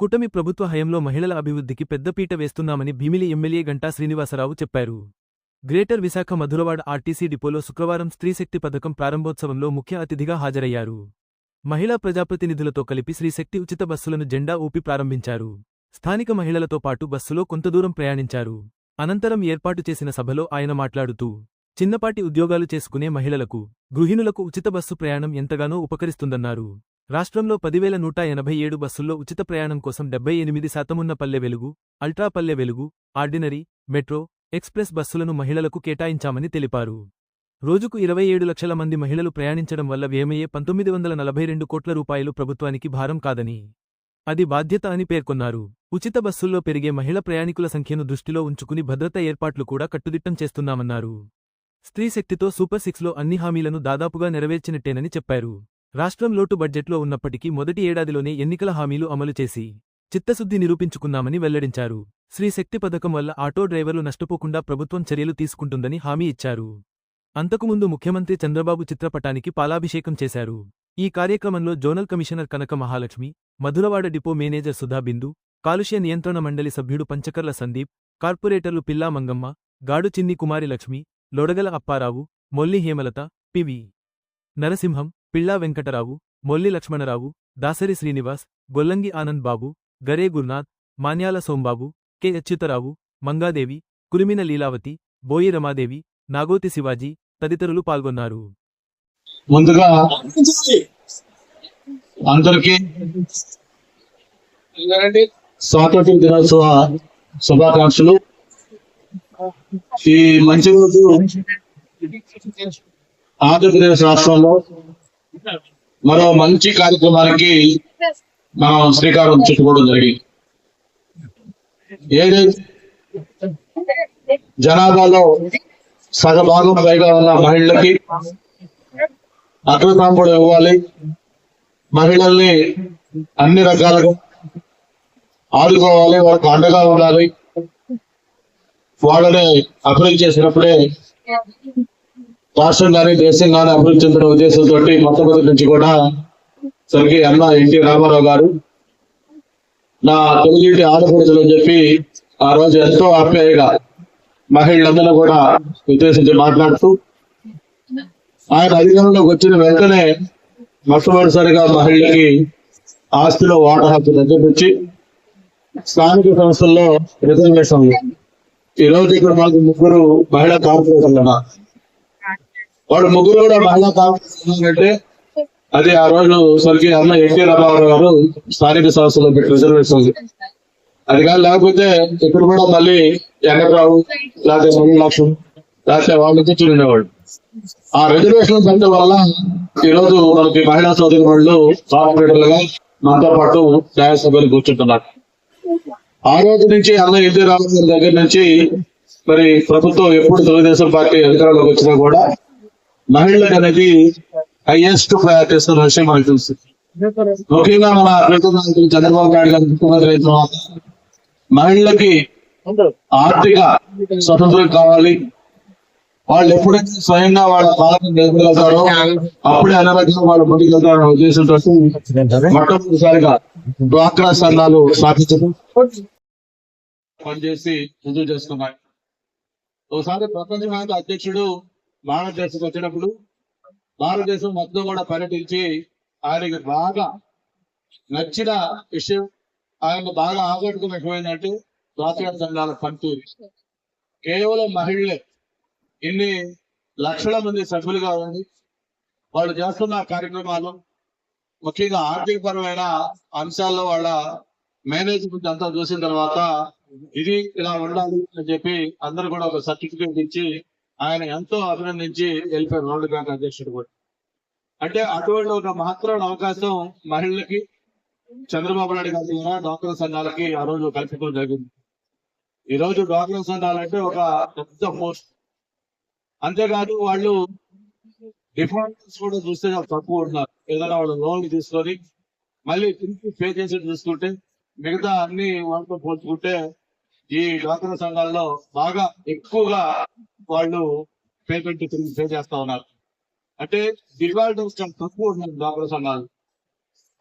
కూటమి ప్రభుత్వ హయంలో మహిళల అభివృద్ధికి పెద్దపీట వేస్తున్నామని భీమిలి ఎమ్మెల్యే గంటా శ్రీనివాసరావు చెప్పారు. గ్రేటర్ విశాఖ మధురవాడ ఆర్టీసీ డిపోలో శుక్రవారం స్త్రీశక్తి పథకం ప్రారంభోత్సవంలో ముఖ్య అతిథిగా హాజరయ్యారు. మహిళా ప్రజాప్రతినిధులతో కలిపి శ్రీశక్తి ఉచిత బస్సులను జెండా ఊపి ప్రారంభించారు. స్థానిక మహిళలతో పాటు బస్సులో కొంత దూరం ప్రయాణించారు. అనంతరం ఏర్పాటు చేసిన సభలో ఆయన మాట్లాడుతూ చిన్నపాటి ఉద్యోగాలు చేసుకునే మహిళలకు గృహిణులకు ఉచిత బస్సు ప్రయాణం ఎంతగానో ఉపకరిస్తుందన్నారు. రాష్ట్రంలో పదివేల నూట ఎనభై ఏడు బస్సుల్లో ఉచిత ప్రయాణం కోసం డెబ్బై ఎనిమిది శాతమున్న Palle Velugu ultra Palle Velugu ordinary metro express బస్సులను మహిళలకు కేటాయించామని తెలిపారు. రోజుకు ఇరవై ఏడు లక్షల మంది మహిళలు ప్రయాణించడం వల్ల వ్యయమయ్యే పంతొమ్మిది వందల నలభై రెండు కోట్ల రూపాయలు ప్రభుత్వానికి భారం కాదని అది బాధ్యత అని పేర్కొన్నారు. ఉచిత బస్సుల్లో పెరిగే మహిళ ప్రయాణికుల సంఖ్యను దృష్టిలో ఉంచుకుని భద్రత ఏర్పాట్లు కూడా కట్టుదిట్టం చేస్తున్నామన్నారు. స్త్రీశక్తితో సూపర్ సిక్స్లో అన్ని హామీలను దాదాపుగా నెరవేర్చినట్టేనని చెప్పారు. రాష్ట్రం లోటు బడ్జెట్లో ఉన్నప్పటికీ మొదటి ఏడాదిలోనే ఎన్నికల హామీలు అమలు చేసి చిత్తశుద్ధి నిరూపించుకున్నామని వెల్లడించారు. శ్రీశక్తి పథకం వల్ల ఆటో డ్రైవర్లు నష్టపోకుండా ప్రభుత్వం చర్యలు తీసుకుంటుందని హామీ ఇచ్చారు. అంతకుముందు ముఖ్యమంత్రి చంద్రబాబు చిత్రపటానికి పాలాభిషేకం చేశారు. ఈ కార్యక్రమంలో zonal commissioner Kanaka Mahalakshmi Madhurawada depot manager Sudhabindu కాలుష్య నియంత్రణ మండలి సభ్యుడు పంచకర్ల సందీప్ కార్పొరేటర్లు పిల్లా మంగమ్మ గాడు చిన్ని కుమారి లక్ష్మి లొడగల అప్పారావు మొల్లి హేమలత పివి. నరసింహం పిళ్ళా వెంకటరావు మొల్లి లక్ష్మణరావు దాసరి శ్రీనివాస్ గొల్లంగి ఆనంద్ బాబు గరే గురునాథ్ మాన్యాల సోంబాబు కె. అచ్యుతరావు మంగాదేవి కురిమిన లీలావతి బోయి రమాదేవి నాగోతి శివాజీ తదితరులు పాల్గొన్నారు. ముందుగా అందరికీ స్వాతంత్ర దినోత్సవ శుభాకాంక్షలు. ఈ మంచి రోజు ఆంధ్రప్రదేశ్ రాష్ట్రంలో మరో మంచి కార్యక్రమానికి మనం శ్రీకారం చుట్టుకోవడం జరిగింది. ఏదైతే జనాభాలో సగభాగం పైగా ఉన్న మహిళలకి అగ్రతాంపుడు ఇవ్వాలి. మహిళల్ని అన్ని రకాలుగా ఆదుకోవాలి వాళ్ళకు అండగా ఉండాలి. వాళ్ళని అభివృద్ధి చేసినప్పుడే రాష్ట్రం కానీ దేశం కానీ అభివృద్ధి చెందిన ఉద్దేశంతో మొట్టమొదటి నుంచి కూడా సరికి అన్న ఎన్టీ రామారావు గారు నా తొమ్మిదింటి ఆడపడుచులు అని చెప్పి ఆ రోజు ఎంతో ఆప్యాయగా మహిళలందరూ కూడా ఉద్దేశించి మాట్లాడుతూ ఆయన అధికారంలోకి వచ్చిన వెంటనే మొట్టమొదటిసారిగా మహిళకి ఆస్తిలో వాటర్ హక్కు దగ్గర నుంచి స్థానిక సంస్థల్లో రిజర్వేషన్లు ఈరోజు ఇక్కడ మాకు ముగ్గురు మహిళా కార్పొరేటర్లు ఉన్నారు. వాళ్ళు ముగ్గురు కూడా మహిళా కార్పొరేటర్లు అంటే అది ఆ రోజు స్వర్గీయ అన్న ఎన్టీ రామారావు గారు స్థానిక సంస్థలో పెట్టి రిజర్వేషన్ అది కానీ లేకపోతే ఇప్పుడు కూడా మళ్ళీ వెంకట్రావు లేకపోతే మళ్ళీ లక్షలు లేకపోతే వాళ్ళు కూర్చుని ఉండేవాళ్ళు. ఆ రిజర్వేషన్ పెట్టడం వల్ల ఈ రోజు మనకి మహిళా సోదరి వాళ్ళు కార్పొరేటర్లుగా మనతో పాటు న్యాయసభ్యులు కూర్చుంటున్నారు. ఆ రోజు నుంచి అన్న ఎన్టీ రామారావు గారి దగ్గర నుంచి మరి ప్రభుత్వం ఎప్పుడు తెలుగుదేశం పార్టీ అధికారంలోకి వచ్చినా కూడా మహిళలకు అనేది హైయెస్ట్ ప్రయారిటీస్ అన్న విషయం మనకు తెలుసు. ముఖ్యంగా మన చంద్రబాబు నాయుడు గారు ముఖ్యమంత్రి అయిన తర్వాత మహిళలకి ఆర్థిక స్వతంత్రం కావాలి. వాళ్ళు ఎప్పుడైతే స్వయంగా వాళ్ళ పాలన నిలబడగలుగుతారో అప్పుడే అనారోగ్యం వాళ్ళు ముందుకెళ్తారనే ఉద్దేశంతో మొట్టమొదటిసారిగా డ్వాక్రా సంఘాలు స్థాపించడం పనిచేసి రుజువు చేసుకున్నాయి ఒకసారి ప్రపంచ బ్యాంక్ అధ్యక్షుడు భారతదేశం వచ్చినప్పుడు భారతదేశం మొత్తం కూడా పర్యటించి ఆయనకి బాగా నచ్చిన విషయం ఆయన బాగా ఆకట్టుకున్న విషయం ఏంటంటే సంఘాల పనితీరు. కేవలం మహిళలే. ఇన్ని లక్షల మంది సభ్యులుగా ఉంది వాళ్ళు చేస్తున్న కార్యక్రమాలు ముఖ్యంగా ఆర్థిక పరమైన అంశాల్లో వాళ్ళ మేనేజ్మెంట్ అంతా చూసిన తర్వాత ఇది ఇలా ఉండాలి అని చెప్పి అందరు కూడా ఒక సర్టిఫికేట్ ఇచ్చి ఆయన ఎంతో అభినందించి వెళ్ళిపోయారు వరల్డ్ బ్యాంక్ అధ్యక్షుడు కూడా. అంటే అటువంటి ఒక మహత్తరమైన అవకాశం మహిళలకి చంద్రబాబు నాయుడు గారి ద్వారా డాక్టర్ సంఘాలకి ఆ రోజు కల్పించడం జరిగింది. ఈ రోజు డాక్టర్ సంఘాలంటే ఒక పెద్ద పోస్ట్ అంతేకాదు వాళ్ళు డిఫాల్టర్స్ కూడా చూస్తే చాలా తక్కువ ఉన్నారు ఏదైనా వాళ్ళు లోన్ తీసుకొని మళ్ళీ తిరిగి పే చేసి చూసుకుంటే మిగతా అన్ని వాళ్ళతో పోల్చుకుంటే ఈ డ్వాక్రా సంఘాల్లో బాగా ఎక్కువగా వాళ్ళు పేమెంట్ తిరిగి పే చేస్తా ఉన్నారు. అంటే డిఫాల్టర్స్ చాలా తక్కువ ఉన్నారు డ్వాక్రా సంఘాలు.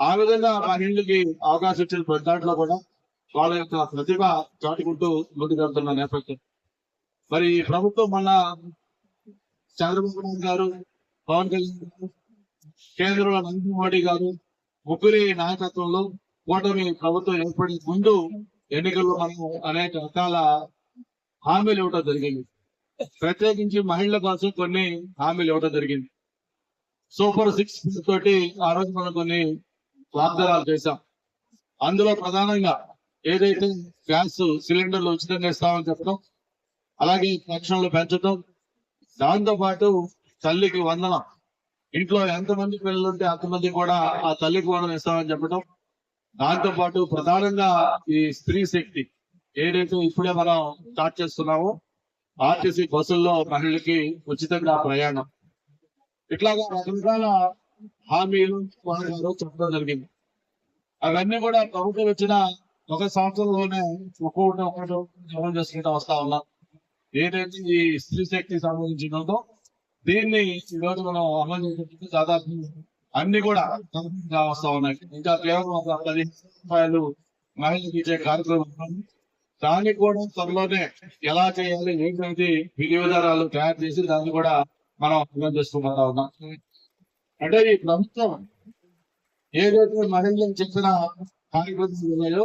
ఆ విధంగా మహిళలకి అవకాశం ఇచ్చిన ప్రతి దాంట్లో కూడా వాళ్ళ యొక్క ప్రతిభ చాటుకుంటూ ముందుకెళ్తున్న నేపథ్యం. మరి ప్రభుత్వం మన చంద్రబాబు నాయుడు గారు పవన్ కళ్యాణ్ గారు కేంద్రంలో నరేంద్ర మోడీ గారు ముగ్గురి నాయకత్వంలో కూటమి ప్రభుత్వం ఏర్పడే ముందు ఎన్నికల్లో మనం అనేక రకాల హామీలు ఇవ్వటం జరిగింది. ప్రత్యేకించి మహిళల కోసం కొన్ని హామీలు ఇవ్వటం జరిగింది. సూపర్ సిక్స్ తోటి ఆ రోజు మనం కొన్ని వాగ్దానాలు చేశాం. అందులో ప్రధానంగా ఏదైతే గ్యాస్ సిలిండర్లు ఉచితంగా ఇస్తామని చెప్పడం అలాగే పెన్షన్లు పెంచడం దాంతో పాటు తల్లికి వందనం. ఇంట్లో ఎంతమంది పిల్లలు ఉంటే అంతమంది కూడా ఆ తల్లికి వందనం ఇస్తామని చెప్పడం. దాంతో పాటు ప్రధానంగా ఈ స్త్రీ శక్తి ఏదైతే ఇప్పుడే మనం స్టార్ట్ చేస్తున్నామో ఆర్టీసీ బస్సుల్లో మహిళలకి ఉచితంగా ప్రయాణం. ఇట్లాగా రకరకాల హామీలు వాళ్ళు చెప్పడం జరిగింది. అవన్నీ కూడా ప్రభుత్వం వచ్చిన ఒక సంవత్సరంలోనే ఒక్కొక్కటి ఒక్కటి జమలు చేసుకుంటూ వస్తా ఉన్నాం. ఏదైతే ఈ స్త్రీ శక్తి సంబంధించినదో దీన్ని ఈరోజు మనం అమలు చేసేటప్పుడు దాదాపు అన్ని కూడా వస్తా ఉన్నాయి. ఇంకా కేవలం ఒక పది రూపాయలు మహిళలకు ఇచ్చే కార్యక్రమం ఉంది. దానికి కూడా త్వరలోనే ఎలా చేయాలి ఏంటనేది వినియోగదారాలు తయారు చేసి దాన్ని కూడా మనం అమలు చేసుకుంటా ఉన్నాం. అంటే ఈ ప్రభుత్వం ఏదైతే మహిళలకు చెప్పిన కార్యక్రమాలు ఉన్నాయో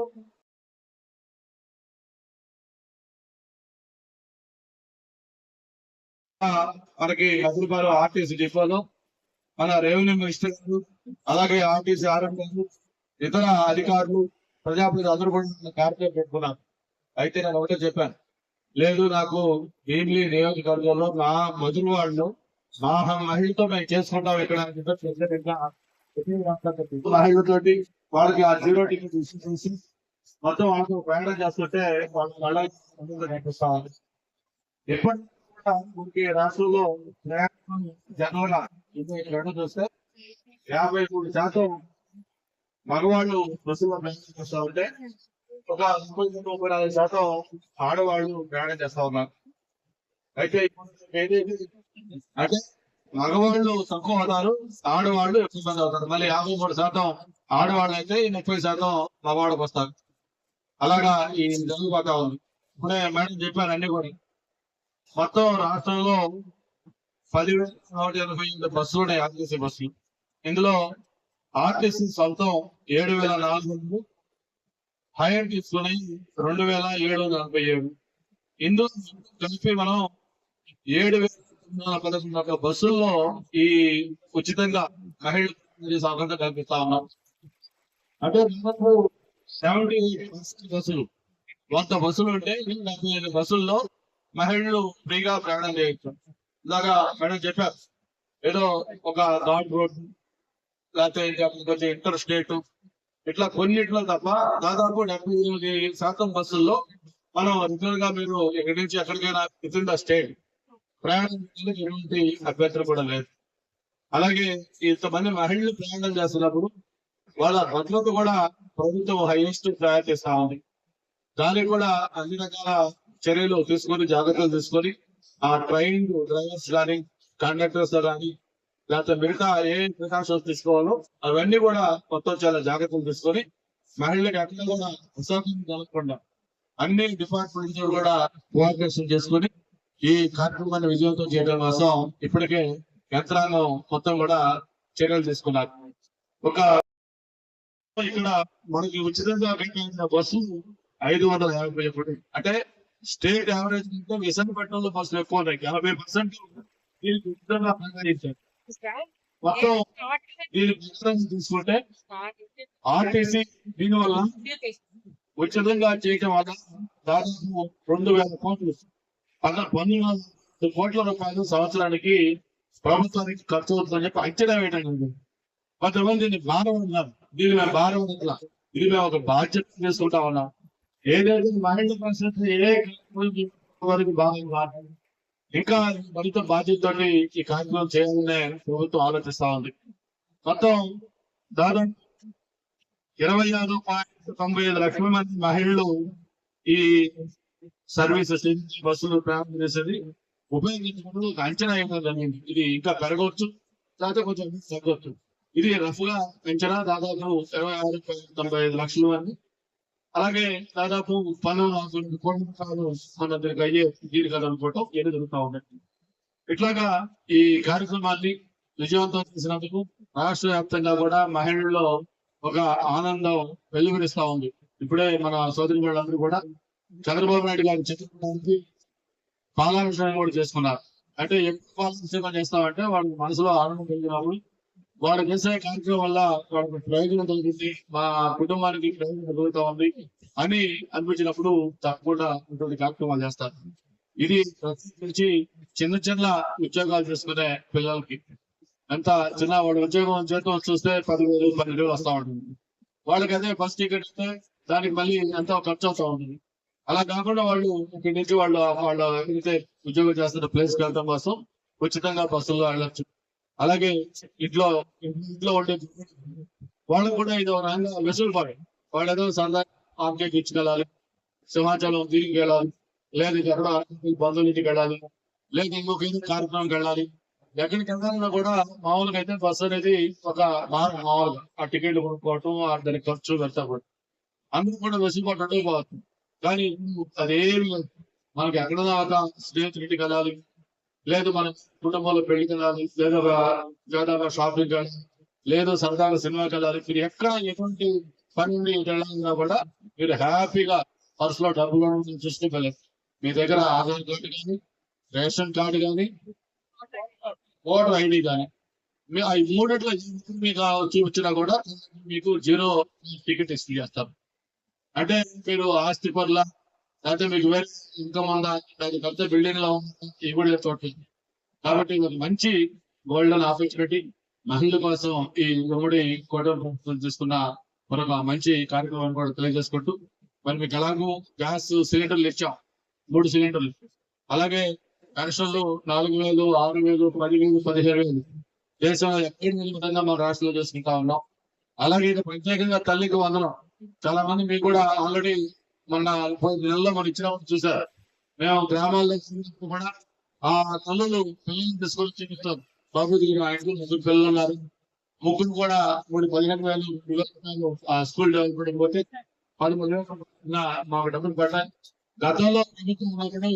మనకి హైదరాబాద్ ఆర్టీసీ డిపోలో మన రెవెన్యూ మినిస్టర్ అలాగే ఆర్టీసీ ఆర్ఎం ఇతర అధికారులు ప్రజాప్రతి అందరూ కూడా కార్యక్రమం పెట్టుకున్నారు. అయితే నేను ఒకటే చెప్పాను. లేదు నాకు భీమిలి నియోజకవర్గంలో మా మధుర వాళ్ళు వాహన మహిళతో మేము చేసుకుంటాం ఇక్కడ. అని మహిళతోటి వాళ్ళకి ఆ జీరో టికెట్ ఇష్యూ చేసి మొత్తం వాళ్ళతో ప్రయాణం చేస్తుంటే వాళ్ళు మళ్ళీ కనిపిస్తా ఉంది ఎప్పటి కూడా మనకి రాష్ట్రంలో ప్రయాణం జనవరి ఇరవై రెండు చూస్తే యాభై మూడు శాతం మగవాళ్ళు బస్సులో ప్రయాణం చేస్తా ఉంటే ఒక ముప్పై ముప్పై నాలుగు శాతం ఆడవాళ్ళు ప్రయాణం చేస్తా ఉన్నారు. అయితే ఇప్పుడు ఏదైతే అంటే మగవాళ్ళు తక్కువ అవుతారు ఆడవాళ్ళు ఎక్కువ మంది అవుతారు. మళ్ళీ యాభై మూడు శాతం ఆడవాళ్ళు అయితే ముప్పై శాతం మగవాళ్ళకి వస్తారు. అలాగా ఈ జరుగుబాటా ఉంది ఇప్పుడే మేడం చెప్పారు అన్ని కూడా. మొత్తం రాష్ట్రంలో పదివేల నూట ఎనభై ఎనిమిది బస్సులు ఉన్నాయి ఆర్టీసీ బస్సులు. ఇందులో ఆర్టీసీ సొంతం ఏడు వేల నాలుగు వందలు హైర్ తీసుకుని రెండు వేల ఏడు వందల నలభై ఏడు. ఇందులో కలిపి మనం ఏడు వేల తొమ్మిది వందల ఈ ఉచితంగా మహిళలు సౌకర్యం కల్పిస్తా ఉన్నాం. అంటే సెవెంటీ బస్సులు. వంద బస్సులు ఉంటే డెబ్బై ఐదు బస్సుల్లో మహిళలు ఫ్రీగా ప్రయాణం చేయొచ్చు. ఇలాగా మేడం చెప్పారు. ఏదో ఒక ఘాట్ రోడ్ లేకపోతే కొంచెం ఇంటర్ స్టేట్ ఇట్లా కొన్నిట్లో తప్ప దాదాపు డెబ్బై ఎనిమిది శాతం బస్సుల్లో మనం రెగ్యులర్గా మీరు ఎక్కడి నుంచి ఎక్కడికైనా ఇతర స్టేట్ ప్రయాణం ఎటువంటి అభ్యంతరం కూడా లేదు. అలాగే ఇంతమంది మహిళలు ప్రయాణం చేస్తున్నప్పుడు వాళ్ళ రద్దులకు కూడా ప్రభుత్వం హైయెస్ట్ ప్రయారిటీ ఇస్తా ఉంది. దానికి కూడా అన్ని రకాల చర్యలు తీసుకొని జాగ్రత్తలు తీసుకొని ఆ ట్రైన్ డ్రైవర్స్ కానీ కండక్టర్స్ కానీ లేకపోతే మిగతా ఏ ప్రికాషన్స్ తీసుకోవాలో అవన్నీ కూడా మొత్తం చాలా జాగ్రత్తలు తీసుకొని మహిళలకు అట్లా కూడా అసౌకర్యం కలగకుండా అన్ని డిపార్ట్మెంట్స్ కూడా కోఆపరేషన్ చేసుకొని ఈ కార్యక్రమాన్ని విజయవంతం చేయడం కోసం ఇప్పటికే యంత్రాంగం మొత్తం కూడా చర్యలు తీసుకున్నారు. ఒక ఇక్కడ మనకి ఉచితంగా కేటాయించిన బస్సు ఐదు వందల యాభై ఒకటి. అంటే స్టేట్ యావరేజ్ కంటే విశాఖపట్నంలో బస్సులు ఎక్కువ ఉన్నాయి. యాభై పర్సెంట్ దీనికి ఉచితంగా ప్రకటించారు మొత్తం దీని తీసుకుంటే ఆర్టీసీ దీనివల్ల ఉచితంగా చేయటం వల్ల దాదాపు రెండు వేల కోట్లు పన్న- కోట్ల రూపాయలు సంవత్సరానికి ప్రభుత్వానికి ఖర్చు అవుతుందని చెప్పి అంచనా వేయడం జరిగింది కొంతమంది దీన్ని భారం ఉన్నారు దీన్ని మేము భారం అనట్లా. ఇది మేము ఒక బాధ్యత తీసుకుంటా ఉన్నాం ఏదైతే మహిళ పరిస్థితి ఏ వరకు భాగం కాదు. ఇంకా మరింత బాధ్యతతో ఈ కార్యక్రమం చేయాలనే ప్రభుత్వం ఆలోచిస్తా ఉంది మొత్తం దాదాపు ఇరవై ఆరు పాయింట్ తొంభై ఐదు లక్షల మంది మహిళలు ఈ సర్వీసెస్ బస్సులు ప్రయాణం చేసేది. ఉపయోగించుకుంటూ ఒక అంచనా ఇవ్వడం ఇది ఇంకా పెరగవచ్చు లేకపోతే కొంచెం తగ్గవచ్చు ఇది రఫ్గా అంచనా దాదాపు ఇరవై ఆరు తొంభై ఐదు లక్షలు అని. అలాగే దాదాపు పన్నెండు కోట్ల రూపాయలు మన దీనికి అయ్యే దీనికి అనుకోవటం ఏది జరుగుతా ఉన్నాయి ఇట్లాగా ఈ కార్యక్రమాన్ని విజయవంతం చేసినందుకు రాష్ట్ర వ్యాప్తంగా కూడా మహిళల్లో ఒక ఆనందం వెలువరిస్తా ఉంది. ఇప్పుడే మన సోదరి వాళ్ళందరూ కూడా చంద్రబాబు నాయుడు గారి చిత్రానికి పాలాభిషేకం కూడా చేసుకున్నారు. అంటే ఎక్కువ పాలాభిషేకం చేస్తామంటే వాళ్ళ మనసులో ఆనందం కలిగినాము. వాళ్ళు చేసే కార్యక్రమం వల్ల వాళ్ళకి ప్రయోజనం కలుగుతుంది మా కుటుంబానికి ప్రయోజనం కలుగుతా ఉంది అని అనిపించినప్పుడు తప్పకుండా ఇటువంటి కార్యక్రమాలు చేస్తారు. ఇది ప్రత్యేకించి చిన్న చిన్న ఉద్యోగాలు చేసుకునే పిల్లలకి. ఎంత చిన్న వాడు ఉద్యోగం జీతం చూస్తే పదివేలు పన్నెండు వేలు వస్తా ఉంటుంది. వాళ్ళకి అదే బస్ టికెట్ ఇస్తే దానికి మళ్ళీ ఎంతో ఖర్చు అవుతా ఉంటుంది. అలా కాకుండా వాళ్ళు ఇక్కడి నుంచి వాళ్ళు వాళ్ళు ఏదైతే ఉద్యోగం చేస్తున్న ప్లేస్కి వెళ్ళడం కోసం ఉచితంగా బస్సుల్లో వెళ్ళచ్చు. అలాగే ఇంట్లో ఇంట్లో ఉండే వాళ్ళకు కూడా ఇది ఒక రకంగా వెసులుబాటు. వాళ్ళు ఏదో సరదా ఆర్కేకి ఇచ్చుకెళ్ళాలి సింహాచలం తిరిగి వెళ్ళాలి లేదు ఎక్కడ బంధువుల ఇంటికి వెళ్ళాలి లేదు ఇంకొక ఏదో కార్యక్రమంకి వెళ్ళాలి. ఎక్కడికి వెళ్ళాలన్నా కూడా మామూలుగా అయితే బస్సు అనేది ఒక మామూలుగా ఆ టికెట్ కొనుక్కోవటం ఆ దానికి ఖర్చు పెడతా కూడా. అందరూ కూడా వెసులుబాటు ఉండకపోతుంది కానీ అదేమి మనకి ఎక్కడ దాకా స్నేహితుడికి వెళ్ళాలి లేదు మన కుటుంబంలో పెళ్ళి వెళ్ళాలి లేదా ఒక షాపింగ్ కానీ లేదు సరదాగా సినిమాకి వెళ్ళాలి. మీరు ఎక్కడ ఎటువంటి పని ఉండి వెళ్ళాలన్నా కూడా మీరు హ్యాపీగా పర్సులో డబ్బులు చూసుకోలేదు మీ దగ్గర ఆధార్ కార్డు కానీ రేషన్ కార్డు కానీ ఓటర్ ఐడి కానీ మీ మూడిట్లో మీకు వచ్చి వచ్చినా కూడా మీకు జీరో టికెట్ ఇష్యూ చేస్తారు అంటే మీరు ఆస్తి పట్ల లేకపోతే మీకు వేరే ఇన్కమ్ ఉందా? లేకపోతే బిల్డింగ్లో ఉందా? ఇవి కూడా తోటి. కాబట్టి ఒక మంచి గోల్డెన్ ఆపర్చునిటీ మహిళల కోసం ఈ ఉమ్మడి కోటం ప్రభుత్వం తీసుకున్న మరొక మంచి కార్యక్రమం కూడా తెలియజేసుకుంటూ మరి మీకు ఎలాగో గ్యాస్ సిలిండర్లు ఇచ్చాం. మూడు సిలిండర్లు. అలాగే పెన్షన్లు నాలుగు వేలు ఆరు వేలు పది వేలు పదిహేను వేలు. దేశంలో ఎక్కడి విధంగా మన రాష్ట్రంలో చేసుకుంటా ఉన్నాం. అలాగే ఇది ప్రత్యేకంగా తల్లికి వందనం. చాలా మంది మీకు కూడా ఆల్రెడీ మొన్న ముప్పై నెలల్లో మనం ఇచ్చిన చూసారు మేము గ్రామాల్లో కూడా ఆ తల్లులు పిల్లల్ని తీసుకొని చూపిస్తాం బాబు మా ఇంట్లో ముగ్గురు పిల్లలు ఉన్నారు. ముగ్గురు కూడా మూడు పదిహేను వేలు రూపాయలు ఆ స్కూల్ డెవలప్మెంట్ పోతే పదమూడు వేలు మాకు డబ్బులు పడ్డాయి. గతంలో ప్రభుత్వం ఉన్నప్పుడు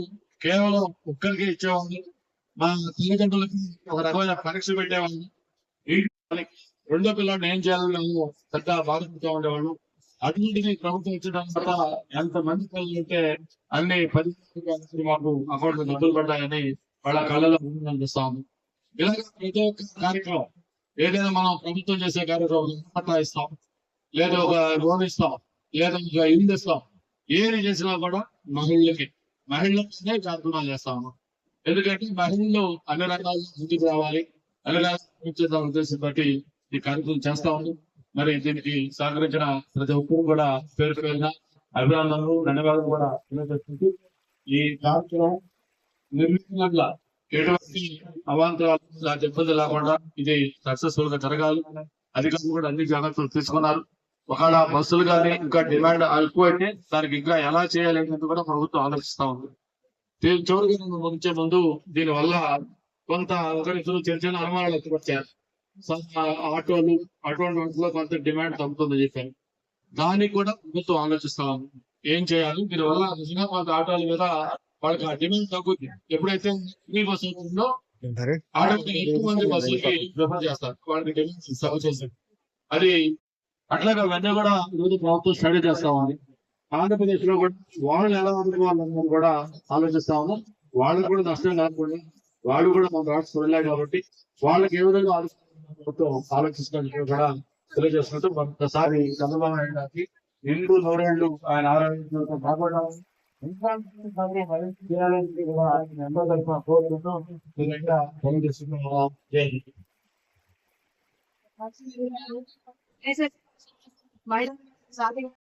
కేవలం ఒక్కరికి ఇచ్చేవాళ్ళు. మా తల్లిదండ్రులకి ఒక రకమైన పరీక్ష పెట్టేవాళ్ళు. రెండో పిల్లని ఏం చేయాలని మేము పెద్ద బాధపడుతూ ఉండేవాళ్ళు. అటువంటిది ప్రభుత్వం వల్ల ఎంత మంది పిల్లలు ఉంటే అన్ని పది మాకు అకౌంట్ డబ్బులు పడ్డాయని వాళ్ళ కళ్ళలో అనిపిస్తా ఉంది. ఇలాగ ప్రతి ఒక్క కార్యక్రమం ఏదైనా మనం ప్రభుత్వం చేసే కార్యక్రమం పట్టా ఇస్తాం లేదా ఒక లోన్ ఇస్తాం. లేదా ఒక ఇల్లు ఇస్తాం. ఏది చేసినా కూడా మహిళలకి మహిళలనే కార్యక్రమాలు చేస్తాము ఎందుకంటే మహిళలు అన్ని రకాల ముందుకు రావాలి. అన్ని రకాల ఉద్దేశం బట్టి ఈ కార్యక్రమం చేస్తా ఉన్నాం. మరి దీనికి సహకరించిన ప్రతి ఒక్కరు కూడా పేరు పేరున అభినందనలు ధన్యవాదాలు కూడా తెలియజేస్తుంది ఈ కార్యక్రమం నిర్మించినట్ల ఎటువంటి అవాంతరాలు లాంటి ఇబ్బంది లేకుండా ఇది సక్సెస్ఫుల్గా జరగాలి. అధికారులు కూడా అన్ని జాగ్రత్తలు తీసుకున్నారు. ఒకవేళ బస్సులు కానీ ఇంకా డిమాండ్ ఎక్కువైతే దానికి ఇంకా ఎలా చేయాలి అనేది కూడా ప్రభుత్వం ఆలోచిస్తా ఉంది. దీని చివరికి ముందు దీని వల్ల కొంత ఒకరి చిన్న చిన్న అనుమానాలు ఎత్తుకొచ్చారు స- ఆటోలు అటువంటి వాటిలో కొంత డిమాండ్ తగ్గుతుందని చెప్పాను దానికి కూడా ప్రభుత్వం ఆలోచిస్తా ఉంది. ఏం చేయాలి? దీని వల్ల నిజంగా కొంత ఆటోల మీద వాళ్ళకి ఆ డిమాండ్ తగ్గుద్ది. ఎప్పుడైతే ఫ్రీ బస్సు ఉంటుందో ఆటోకి ఎక్కువ మంది బస్సులకి ప్రిఫర్ చేస్తారు. వాళ్ళకి డిమాండ్ తగ్గు చేస్తారు అది అట్లాగే వెన్న కూడా ఈరోజు ప్రభుత్వం స్టడీ చేస్తా ఉంది. ఆంధ్రప్రదేశ్లో కూడా వాళ్ళు ఎలా అందుకోవాలన్నది కూడా ఆలోచిస్తా ఉన్నాం వాళ్ళకి కూడా నష్టం కాకుండా వాళ్ళు కూడా మన రాష్ట్రం వెళ్ళాయి కాబట్టి వాళ్ళకి ఏ విధంగా ప్రభుత్వం ఆలోచిస్తున్నట్టు కూడా తెలియజేస్తున్నట్టు ఒకసారి చంద్రబాబు నాయుడు గారికి రెండు నూరేళ్ళు ఆయన ఆరోగ్యంతో బాగుండడం ఇంకా కూడా